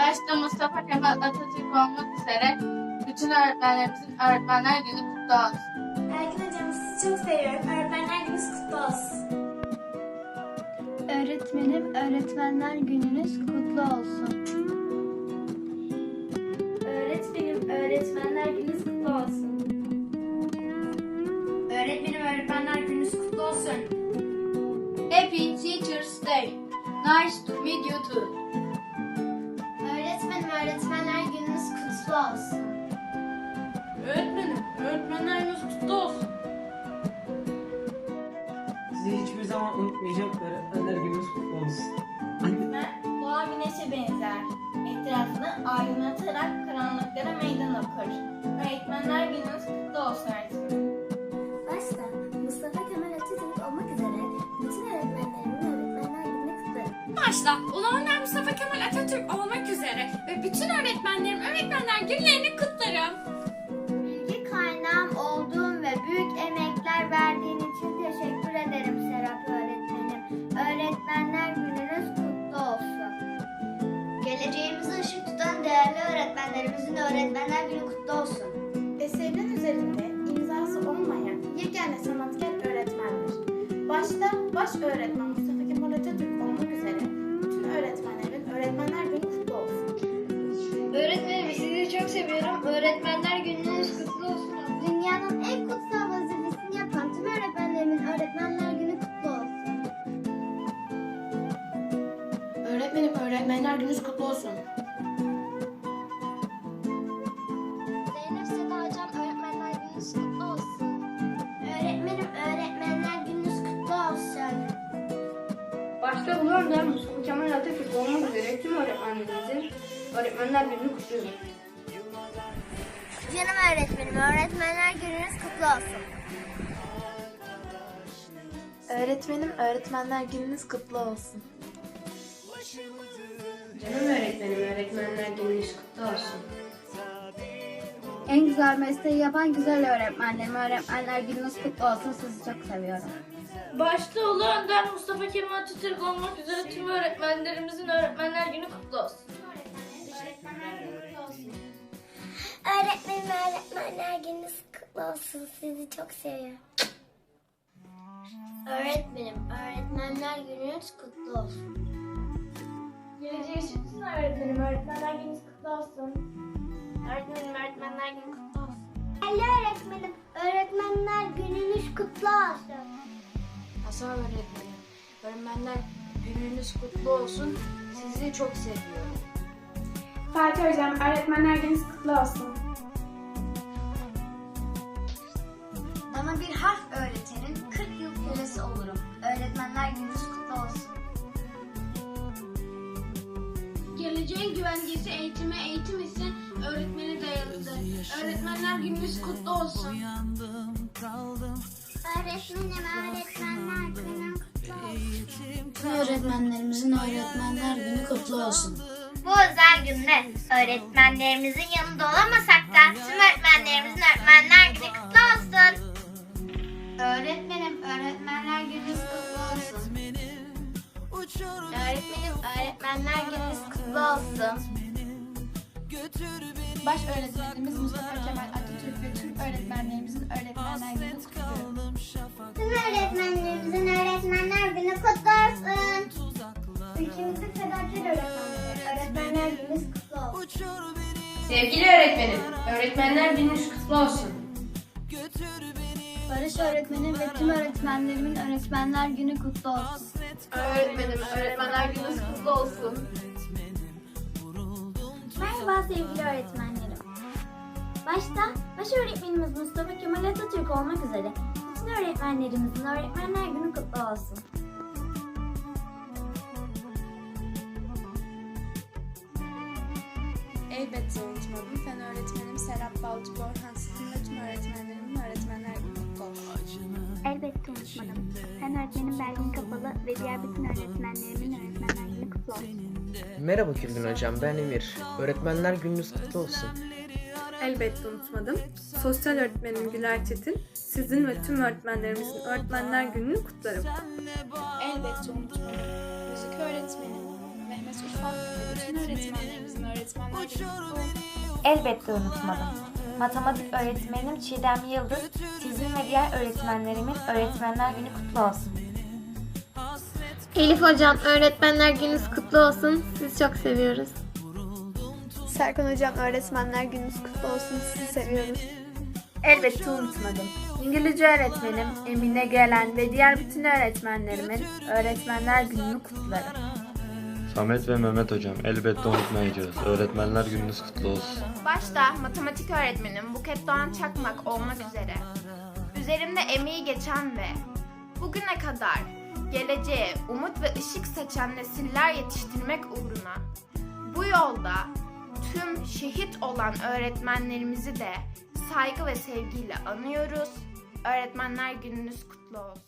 başta Mustafa Kemal Atatürk olmak üzere bütün öğretmenlerimizin Öğretmenler Günü kutlu olsun. Erkin hocam sizi çok seviyorum. Öğretmenler gününüz kutlu olsun. Öğretmenim, öğretmenler gününüz kutlu olsun. Öğretmenim, öğretmenler gününüz kutlu olsun. Öğretmenim, öğretmenler gününüz kutlu olsun. Happy Teacher's Day. Nice to meet you too. Kutlu olsun. Öğretmenim, öğretmenler gününüz kutlu olsun. Sizi hiçbir zaman unutmayacağım. Öğretmenler gününüz kutlu olsun. Doğa güneşe benzer. Etrafını aydınlatarak karanlıklara meydan okur. Öğretmenler gününüz kutlu olsun öğretmenim. Başta Başta Ulu Önder Mustafa Kemal Atatürk olmak üzere ve bütün öğretmenlerim öğretmenler günlerini kutlarım. Bilgi kaynağım olduğum ve büyük emekler verdiğin için teşekkür ederim Serap öğretmenim. Öğretmenler gününüz kutlu olsun. Geleceğimize ışık tutan değerli öğretmenlerimizin öğretmenler günü kutlu olsun. Eserinin üzerinde imzası olmayan yegane sanatkar öğretmendir. Başta baş öğretmen Dünyanın en kutsal vazifesini yapan tüm öğretmenlerimin öğretmenler günü kutlu olsun. Öğretmenim öğretmenler gününüz kutlu olsun. Zeynep Seda Hocam öğretmenler gününüz kutlu olsun. Öğretmenim öğretmenler gününüz kutlu olsun. Başta Ulu Önder Mustafa Kemal Atatürk olmak üzere tüm öğretmenlerimizin Öğretmenler Günü'nü kutluyorum. Canım öğretmenim öğretmenler gününüz kutlu olsun. Öğretmenim öğretmenler gününüz kutlu olsun. Canım öğretmenim, öğretmenler gününüz kutlu olsun. En güzel mesleği yapan güzel öğretmenlerim. Öğretmenler gününüz kutlu olsun. Sizi çok seviyorum. Başta Ulu Önder Mustafa Kemal Atatürk olmak üzere tüm öğretmenlerimizin Öğretmenler Günü kutlu olsun. Öğretmenim öğretmenler gününüz kutlu olsun. Sizi çok seviyorum. Öğretmenim öğretmenler gününüz kutlu olsun. Geleceği ışık tutun öğretmenim öğretmenler gününüz kutlu olsun. Öğretmenim öğretmenler günü kutlu olsun. Değerli öğretmenim öğretmenler gününüz kutlu olsun. Hasan öğretmenim, öğretmenler gününüz kutlu olsun. Sizi çok seviyorum. Fatih Hocam öğretmenler gününüz kutlu olsun. Bana bir harf öğretenin 40 yıl kölesi olurum. Öğretmenler gününüz kutlu olsun. Geleceğin güvencesi eğitime, eğitim ise öğretmene dayalıdır. Öğretmenler Gününüz kutlu olsun. Öğretmenim öğretmenler günü kutlu olsun. Tüm öğretmenlerimizin Öğretmenler Günü kutlu olsun. Bu özel günde öğretmenlerimizin yanında olamasak da tüm öğretmenlerimizin öğretmenler günü kutlu olsun. Öğretmenim öğretmenler gününüz kutlu olsun. Öğretmenim öğretmenler gününüz kutlu olsun. Baş öğretmenimiz Mustafa Kemal Atatürk ve tüm öğretmenlerimizin öğretmenler günü kutluyorum. Tüm öğretmenlerimizin öğretmenler günü kutlu olsun. Ülkemizin fedakar öğretmenleri öğretmenler gününüz kutlu olsun. Sevgili öğretmenim, öğretmenler gününüz kutlu olsun. Barış öğretmenim ve tüm öğretmenlerimin öğretmenler günü kutlu olsun. Öğretmenim, Öğretmenler Gününüz kutlu olsun. Merhaba sevgili öğretmenlerim. Başta baş öğretmenimiz Mustafa Kemal Atatürk olmak üzere bütün öğretmenlerimizin öğretmenler günü kutlu olsun. Elbette unutmadım. Fen öğretmenim Serap Balcı Borhan sizin ve tüm öğretmenlerimin öğretmenler günü kutlu olsun. Elbette unutmadım. Fen öğretmenim Belgin Kapalı ve diğer bütün öğretmenlerimin öğretmenler günü kutlu olsun. Merhaba Gülbin Hocam, ben Emir. Öğretmenler gününüz kutlu olsun. Elbette unutmadım. Sosyal öğretmenim Güler Çetin, sizin ve tüm öğretmenlerimizin öğretmenler gününü kutlarım. Elbette unutmadım. Müzik öğretmenim Mehmet Ufak ve bütün öğretmenlerimizin öğretmenler. Elbette unutmadım. Matematik öğretmenim Çiğdem Yıldız, sizin ve diğer öğretmenlerimin Öğretmenler Günü kutlu olsun. Elif Hocam öğretmenler gününüz kutlu olsun. Sizi çok seviyoruz. Serkan Hocam öğretmenler gününüz kutlu olsun. Sizi seviyoruz. Elbette unutmadım. İngilizce öğretmenim Emine Gelen ve diğer bütün öğretmenlerimin Öğretmenler Günü'nü kutlarım. Samet ve Mehmet hocam elbette unutmayacağız. Öğretmenler gününüz kutlu olsun. Başta matematik öğretmenim Buket Doğan Çakmak olmak üzere üzerimde emeği geçen ve bugüne kadar geleceğe umut ve ışık saçan nesiller yetiştirmek uğruna bu yolda tüm şehit olan öğretmenlerimizi de saygı ve sevgiyle anıyoruz. Öğretmenler gününüz kutlu olsun.